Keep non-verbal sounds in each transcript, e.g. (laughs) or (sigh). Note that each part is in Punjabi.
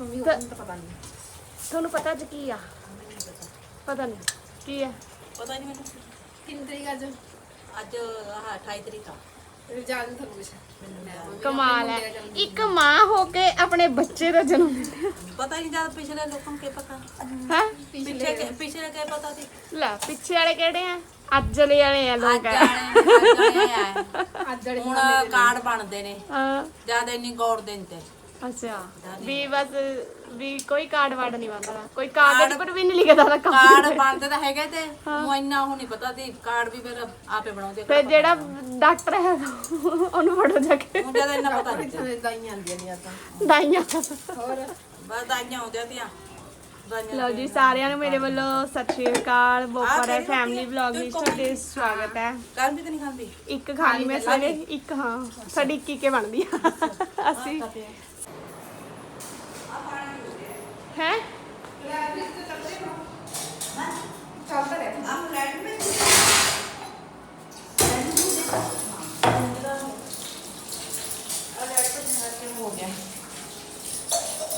ਮੰਮੀ ਤਾਂ- ਹੋਰ ਤਾਂ ਪਤਾ ਨਹੀਂ। ਤੁਹਾਨੂੰ ਪਤਾ ਅੱਜ ਕੀ ਆ? ਪਤਾ ਨਹੀਂ। ਕੀ ਆ ਪਤਾ ਨਹੀਂ ਮੈਨੂੰ। ਕਿੰਨੀ ਤਰੀਕ ਅੱਜ? ਅੱਜ ਆਹ 28 ਤਰੀਕ ਆ। ਰਿਜਾਲ ਨੂੰ ਤੁਹਾਨੂੰ ਕਮਾਲ ਹੈ। ਇੱਕ ਮਾਂ ਹੋ ਕੇ ਆਪਣੇ ਬੱਚੇ ਦਾ ਜਨਮ ਪਤਾ ਨਹੀਂ ਜਦ ਪਿਛਲੇ ਲੋਕਾਂ ਕੀ ਪਤਾ। ਹੈ? ਪਿੱਛੇ ਕਿ- ਪਿਛਲੇ ਕੀ ਪਤਾ ਸੀ? ਲੈ ਪਿੱਛੇ ਵਾਲੇ ਕਿਹੜੇ ਆ? ਅੱਜ ਵਾਲੇ ਵਾਲੇ ਆ ਲੋਕ। ਅੱਜ ਆ। ਅੱਜ ਵਾਲੀ ਹੁਣ ਕਾਰਡ ਬਣਦੇ ਨੇ। ਹਾਂ। ਜ਼ਿਆਦਾ ਇੰਨੀ ਗੌਰ ਦਿੰਦੇ ਅੱਛਾ ਵੀ ਬਸ ਵੀ ਕੋਈ ਕਾਰਡ ਵਾਰਡ ਨਹੀਂ ਬਣਦਾ। ਕੋਈ ਕਾਗਜ਼ ਪਰ ਵੀ ਨਹੀਂ ਲਿਖਦਾ ਦਾ ਕੰਮ ਕਾਰਡ ਬਣਦੇ ਤਾਂ ਹੈਗੇ ਤੇ ਉਹ ਇੰਨਾ ਉਹ ਨਹੀਂ ਪਤਾ ਸੀ ਕਾਰਡ ਵੀ ਫਿਰ ਆਪੇ ਬਣਾਉਂਦੇ ਫਿਰ ਜਿਹੜਾ ਡਾਕਟਰ ਹੈ ਉਹਨੂੰ ਫੜੋ ਜਾ ਕੇ। ਹੁਣ ਜ਼ਿਆਦਾ ਇੰਨਾ ਪਤਾ ਨਹੀਂ। ਦਾਈਆਂ ਆਂਦੀਆਂ ਨੇ ਤਾਂ ਦਾਈਆਂ। ਹੋਰ? ਬਸ ਦਾਈਆਂ ਆਉਂਦੀਆਂ ਤੀਆਂ ਲਓ ਜੀ ਸਾਰਿਆਂ ਨੂੰ ਮੇਰੇ ਵੱਲੋਂ ਸਤਿ ਸ਼੍ਰੀ ਅਕਾਲ। ਬੋਪਰ ਹੈ ਫੈਮਿਲੀ ਵਲੌਗ ਵਿੱਚ ਤੁਹਾਡੇ ਸਵਾਗਤ ਹੈ। ਵੀ ਤਾਂ ਨਹੀਂ ਖਾਂਦੀ? ਇੱਕ ਖਾਣੀ ਮੈਂ ਸਾਰੇ ਇੱਕ ਹਾਂ ਸਾਡੀ ਇੱਕ ਹੀ ਬਣਦੀ ਆ। ਅਸੀਂ ਹੈ?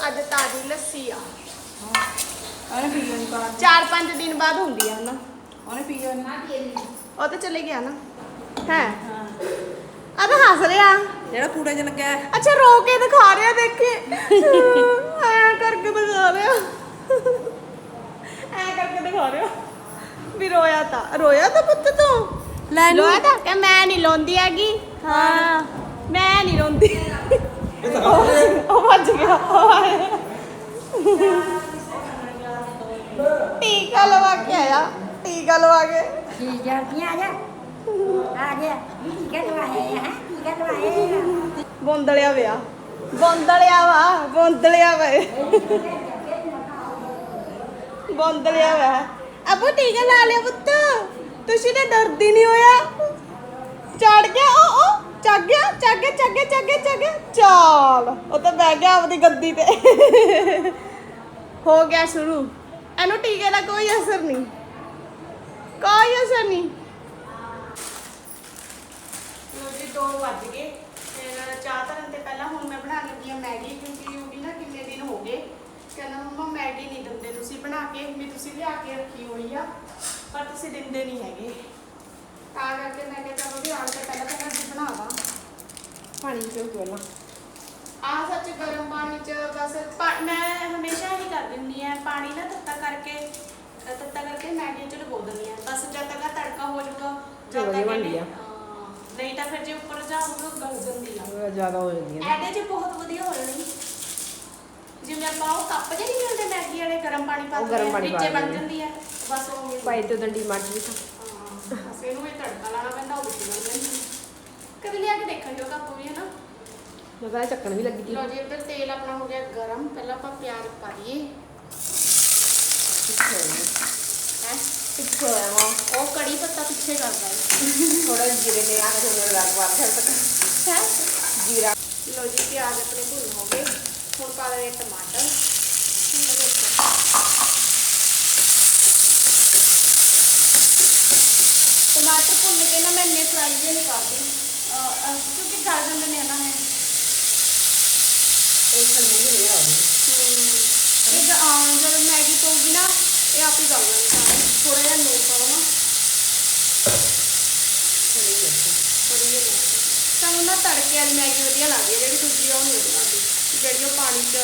ਅੱਜ ਤਾਜ਼ੀ ਲੱਸੀ ਆ। ਉਹਨੇ ਪੀ ਲੈਣੀ ਕਾਰਡ 4-5 ਦਿਨ ਬਾਅਦ ਹੁੰਦੀ ਆ ਨਾ। ਉਹਨੇ ਪੀ ਲੈਣੀ ਉਹ ਤਾਂ ਚਲੇ ਗਿਆ ਨਾ। ਹੈ। ਆ ਤਾਂ ਹੱਸ ਰਿਹਾ। ਜਿਹੜਾ ਕੂੜੇ 'ਚ ਲੱਗਿਆ। ਹੈ। ਅੱਛਾ ਰੋ ਕੇ ਦਿਖਾ ਰਿਹਾ ਦੇਖੇ। (laughs) ਕਰਕੇ ਦਿਖਾ ਰਿਹਾ ਐ ਕਰਕੇ ਦਿਖਾ ਰਿਹਾ ਵੀ ਰੋਇਆ ਤਾਂ। ਰੋਇਆ ਤਾਂ ਪੁੱਤ ਤੂੰ? ਲੈ ਨੂੰ। ਰੋਇਆ ਤਾਂ ਕਿ ਮੈਂ ਨਹੀਂ ਰੋਂਦੀ ਹੈਗੀ? ਹਾਂ। ਮੈਂ ਨਹੀਂ ਰੋਂਦੀ। ਉਹ ਉਹ ਭੱਜ ਗਿਆ। ਉਹ ਆਇਆ। ਟੀਕਾ ਲਵਾ ਕੇ ਆਇਆ। ਟੀਕਾ ਲਵਾ ਕੇ। ਠੀਕ ਹੈ ਕੀ ਆ ਗਿਆ? ਆ ਗਿਆ। ਕੀ ਕਰਵਾ ਹੈ ਹੈ? ਕੀ ਕਰਵਾ ਹੈ ਬੋਂਦਲਿਆ ਵਿਆ ਬੋਂਦਲਿਆ ਵਾ ਬੋਂਦਲਿਆ ਵਾ। ਬੋਂਦਲਿਆ ਵਾ। ਅਬੂ ਟੀਕਾ ਲਾ ਲਿਆ ਪੁੱਤ। ਤੁਸੀਂ ਤਾਂ ਡਰਦੀ ਨਹੀਂ ਹੋਇਆ। ਚੜ ਗਿਆ ਉਹ ਉਹ ਚੱਗ ਗਿਆ ਚੱਗ ਗਿਆ ਚੱਗ ਗਿਆ ਚੱਗ ਗਿਆ ਚੱਗ ਗਿਆ। ਚਾਲ, ਉਹ ਤਾਂ ਬਹਿ ਗਿਆ ਆਪਦੀ ਗੱਦੀ ਤੇ। ਹੋ ਗਿਆ ਸ਼ੁਰੂ। ਇਹਨੂੰ ਟੀਕੇ ਦਾ ਕੋਈ ਅਸਰ ਨਹੀਂ। ਕੋਈ ਅਸਰ ਨਹੀਂ। ਲੋ ਜੀ 2 ਵੱਜ ਗਏ। ਚਾਹ ਧਰਨ ਤੇ ਪਹਿਲਾਂ ਹੁਣ ਮੈਂ ਬਣਾਉਣ ਲੱਗੀ ਆ ਮੈਗੀ ਕਿਉਂਕਿ ਉਹ ਵੀ ਨਾ ਕਿੰਨੇ ਦਿਨ ਹੋ ਗਏ। ਕਹਿੰਦਾ ਮੰਮਾ ਮੈਗੀ ਨਹੀਂ ਦਿੰਦੇ ਤੁਸੀਂ ਬਣਾ ਕੇ ਵੀ ਤੁਸੀਂ ਲਿਆ ਕੇ ਰੱਖੀ ਹੋਈ ਆ ਪਰ ਤੁਸੀਂ ਦਿੰਦੇ ਨਹੀਂ ਹੈਗੇ। ਤਾਂ ਕਰਕੇ ਮੈਂ ਕਿਹਾ ਚਲੋ ਵੀ ਆਣ ਕੇ ਪਹਿਲਾਂ ਪਹਿਲਾਂ ਅਸੀਂ ਬਣਾ ਦਾਂ। ਪਾਣੀ ਚੋਂ ਪਹਿਲਾਂ। ਆ ਸੱਚ ਗਰਮ ਪਾਣੀ ਚ ਬਸ ਮੈਂ ਹਮੇਸ਼ਾ ਹੀ ਕਰਦੀ ਹੁੰਦੀ ਆ ਪਾਣੀ ਨਾ ਤੱਤਾ ਕਰਕੇ ਤੱਤਾ ਕਰਕੇ ਮੈਗੀ ਚ ਡਬੋ ਦਿੰਦੀ ਆ। ਬਸ ਜਦ ਤੱਕ ਤੜਕਾ ਹੋ ਜਾਊਗਾ ਜਦ ਤੱਕ ਨਹੀਂ ਤਾਂ ਫਿਰ ਜੇ ਉੱਪਰ ਜਾਊਗਾ ਗਲ ਜਾਂਦੀ ਆ। ਜ਼ਿਆਦਾ ਹੋ ਜਾਂਦੀਆਂ ਨੇ। ਐਡੇ ਚ ਬਹੁਤ ਵਧੀਆ ਹੋ ਜਾਣੀ। ਜਿਵੇਂ ਆਪਾਂ ਉਹ ਕੱਪ ਜਿਹੇ ਨਹੀਂ ਮਿਲਦੇ ਮੈਗੀ ਵਾਲੇ ਗਰਮ ਪਾਣੀ ਪਾ ਉਹ ਗਰਮ ਕੇ ਪਾਣੀ ਵਿੱਚੇ ਬਣ ਦਿੰਦੇ। ਜਾਂਦੀ ਆ। ਬਸ ਉਹ ਮਿਲ ਭਾਈ ਤੋਂ ਡੰਡੀ ਮੱਚ ਵੀ ਤਾਂ। ਹਾਂ ਬਸ ਇਹਨੂੰ ਵੀ ਤੜਕਾ ਲਾਣਾ ਪੈਂਦਾ ਉਹ ਵਿੱਚ ਬਣ ਜਾਂਦੀ ਕਦੇ ਲਿਆ ਕੇ ਦੇਖਣ ਜੋ ਕੱਪ ਵੀ ਹੈ ਨਾ। ਮੈਂ ਚੱਕਣ ਵੀ ਲੱਗੀ ਸੀ। ਲੋ ਜੀ ਇੱਧਰ ਤੇਲ ਆਪਣਾ ਹੋ ਗਿਆ ਗਰਮ। ਪਹਿਲਾਂ ਆਪਾਂ ਪਿਆਜ਼ ਪਾ ਦਈਏ ਪਿੱਛੇ ਹੋ ਗਿਆ। ਹੈ? ਪਿੱਛੇ ਹੋਇਆ ਵਾ ਉਹ ਕੜੀ ਪੱਤਾ ਪਿੱਛੇ ਕਰਦਾ ਹੈ ਥੋੜਾ ਜੀਰੇ ਨੇ ਆ ਕੇ ਥੋੜਾ ਲੱਗ ਵਾਰ ਫਿਰ ਤੱਕ ਹੈ ਜੀਰਾ ਲੋ ਜੀ ਪਿਆਜ਼ ਆਪਣੇ ਭੁੰਨ ਹੋ ਗਏ ਹੁਣ ਪਾ ਦੇ ਟਮਾਟਰ ਟਮਾਟਰ ਭੁੰਨ ਕੇ ਨਾ ਮੈਂ ਇੰਨੇ ਫਰਾਈ ਜੇ ਨਹੀਂ ਕਰਦੀ ਅਹ, ਅਹ, ਕਿਉਂਕਿ ਗਲ ਜਾਂਦੇ ਨੇ ਨਾ ਇਹ ਇਹ ਖੰਡੇ ਨਹੀਂ ਰਿਹਾ ਇਹ ਜ- ਅਹ, ਜਦੋਂ ਸਾਨੂੰ ਨਾ ਤੜਕੇ ਵਾਲੀ ਮੈਗੀ ਵਧੀਆ ਲੱਗਦੀ ਹੈ ਜਿਹੜੀ ਦੂਜੀ ਉਹ ਨਹੀਂ ਵਧੀਆ ਲੱਗਦੀ। ਜਿਹੜੀ ਉਹ ਪਾਣੀ 'ਚ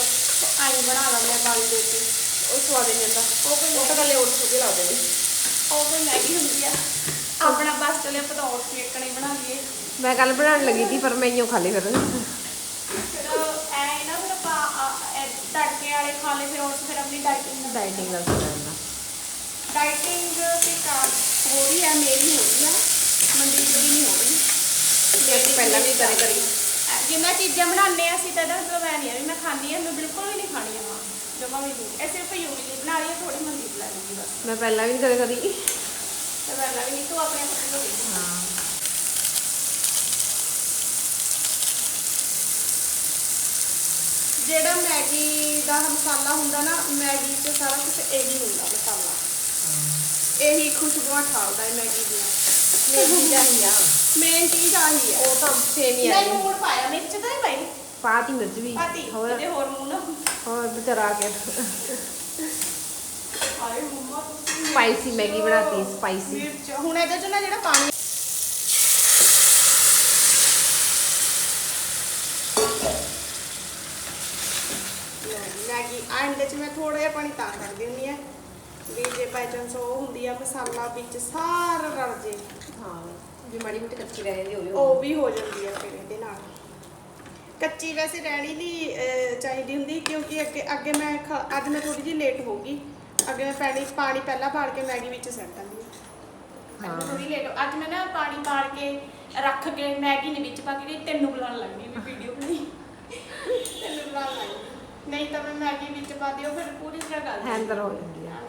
ਆਈ ਬਣਾ ਲੈਂਦੇ ਆ ਪਾਣੀ ਦੇ ਕੇ ਉਹ ਸਵਾਦ ਨਹੀਂ ਜਾਂਦਾ ਉਹ ਕੋਈ ਉਹ ਤਾਂ ਕੱਲੇ ਉੱਠ ਕੇ ਲਾਉਂਦੇ ਨੇ। ਉਹ ਕੋਈ ਮੈਗੀ ਹੁੰਦੀ ਆ। ਆਪਣਾ ਬਸ ਚਲੇ ਆਪਾਂ ਤਾਂ ਕੇਕ ਨਹੀਂ ਬਣਾ ਲਈਏ। ਮੈਂ ਕੱਲ ਬਣਾਉਣ ਲੱਗੀ ਸੀ ਪਰ ਮੈਂ ਇਉਂ ਖਾ ਲਈ ਫਿਰ। ਫਿਰ ਐ ਨਾ ਫਿਰ ਆਪਾਂ ਅ, ਐ ਤੜਕੇ ਵਾਲੇ ਖਾ ਲਏ ਫਿਰ ਉਸ ਫਿਰ ਆਪਣੀ ਡਾਈਟਿੰਗ ਡਾਈਟਿੰਗ ਦਾ ਕਰਨਾ ਡਾਈਟਿੰਗ ਤੇ ਕਾਰ ਹੋ ਰਹੀ ਹੈ ਮੇਰੀ ਹੋ ਰਹੀ ਆ ਮਨਦੀਪ ਦੀ ਨਹੀਂ ਹੋ ਰਹੀ। ਮੈਂ ਪਹਿਲਾਂ ਵੀ ਕਰੇ ਕਰੀ ਅ, ਜੇ ਮੈਂ ਚੀਜ਼ਾਂ ਬਣਾਉਂਦੇ ਆ ਅਸੀਂ ਤਾਂ ਇਹਦਾ ਮਤਲਬ ਐ ਨਹੀਂ ਆ ਵੀ ਮੈਂ ਖਾਂਦੀ ਆ ਮੈਂ ਬਿਲਕੁਲ ਵੀ ਨਹੀਂ ਖਾਣੀ ਆ ਜਮਾ ਵੀ ਨਹੀਂ। ਇਹ ਸਿਰਫ ਯੂਰੀ ਲਈ ਬਣਾ ਰਹੀ ਆ ਥੋੜੀ ਮਨਦੀਪ ਲੈ ਲੂੰਗੀ ਬਸ। ਮੈਂ ਪਹਿਲਾਂ ਵੀ ਕਰੇ ਕਰੀ ਤੇ ਪਹਿਲਾਂ ਵੀ ਨਹੀਂ ਤੂੰ ਆਪਣੇ ਤੋਂ ਦੇਖ। ਹਾਂ। ਜਿਹੜਾ ਮੈਗੀ ਦਾ ਮਸਾਲਾ ਹੁੰਦਾ ਨਾ ਮੈਗੀ 'ਚ ਸਾਰਾ ਕੁਝ ਇਹੀ ਹੁੰਦਾ ਮਸਾਲਾ। ਇਹੀ ਖੁਸ਼ਬੂਆਂ ਠਾਲਦਾ ਹੈ ਮੈਗੀ ਦੀਆਂ। ਮੇਰੀ ਜਾਹੀਆ ਮੇਨ ਚੀਜ਼ ਆਹੀ ਹੈ ਉਹ ਤਾਂ ਸੇਮ ਹੀ ਮੈਂ ਆ ਲੂਣ ਪਾਇਆ ਮਿਰਚ ਤਾਂ ਨਹੀਂ ਪਾਈ? ਪਾਤੀ ਮਿਰਚ ਵੀ। ਪਾਤੀ ਹੋਰ? ਤੇ ਹੋਰ ਮੂੰਹ ਨਾ। ਹੋਰ ਵਿਚਾਰਾ ਕੇ ਹਾਏ ਮੰਮਾ ਤੁਸੀਂ ਸਪਾਈਸੀ ਮੈਗੀ ਬਣਾਤੀ ਸਪਾਈਸੀ ਮਿਰਚ ਹੁਣ ਇਹਦੇ ਚ ਨਾ ਜਿਹੜਾ ਪਾਣੀ ਮੈਗੀ। ਆ ਚ ਮੈਂ ਥੋੜਾ ਜਿਹਾ ਪਾਣੀ ਤਾਂ ਕਰਦੀ ਹੁੰਦੀ ਆ ਵੀ ਜੇ ਬਾਈ ਚਾਂਸ ਉਹ ਹੁੰਦੀ ਆ ਮਸਾਲਾ ਵਿੱਚ ਸਾਰਾ ਰਲ ਜੇ। ਹਾਂ ਵੀ ਮਾੜੀ ਮਿੱਟੀ ਕੱਚੀ ਰਹਿ ਜਾਂਦੀ ਹੋਵੇ ਉਹ ਵੀ ਹੋ ਜਾਂਦੀ ਆ ਫਿਰ ਇਹਦੇ ਨਾਲ। ਕੱਚੀ ਵੈਸੇ ਰਹਿਣੀ ਨਹੀਂ ਚਾਹੀਦੀ ਹੁੰਦੀ ਕਿਉਂਕਿ ਅੱਗੇ ਅੱਗੇ ਮੈਂ ਅੱਜ ਮੈਂ ਥੋੜੀ ਜਿਹੀ ਲੇਟ ਹੋ ਗਈ। ਅੱਗੇ ਮੈਂ ਪਾਣੀ ਪਾਣੀ ਪਹਿਲਾਂ ਪਾੜ ਕੇ ਮੈਗੀ ਵਿੱਚ ਸੱਟ ਦਿੰਦੀ ਹਾਂ। ਥੋੜੀ ਲੇਟ ਅੱਜ ਮੈਂ ਨਾ ਪਾਣੀ ਪਾੜ ਕੇ ਰੱਖ ਕੇ ਮੈਗੀ ਨੇ ਵਿੱਚ ਪਾ ਕੇ ਗਈ ਤੈਨੂੰ ਬੁਲਾਉਣ ਲੱਗ ਗਈ ਵੀ ਵੀਡੀਓ ਬਣੀ ਤੈਨੂੰ ਬੁਲਾਉਣ ਲੱਗ ਨਹੀਂ ਤਾਂ ਮੈਂ ਮੈਗੀ ਵਿੱਚ ਪਾ ਦਿਓ ਫਿਰ ਪੂਰੀ ਤਰ੍ਹਾਂ ਗੱਲ ਹੈਂਦਰ ਹੋ ਜਾਂਦੀ ਆ।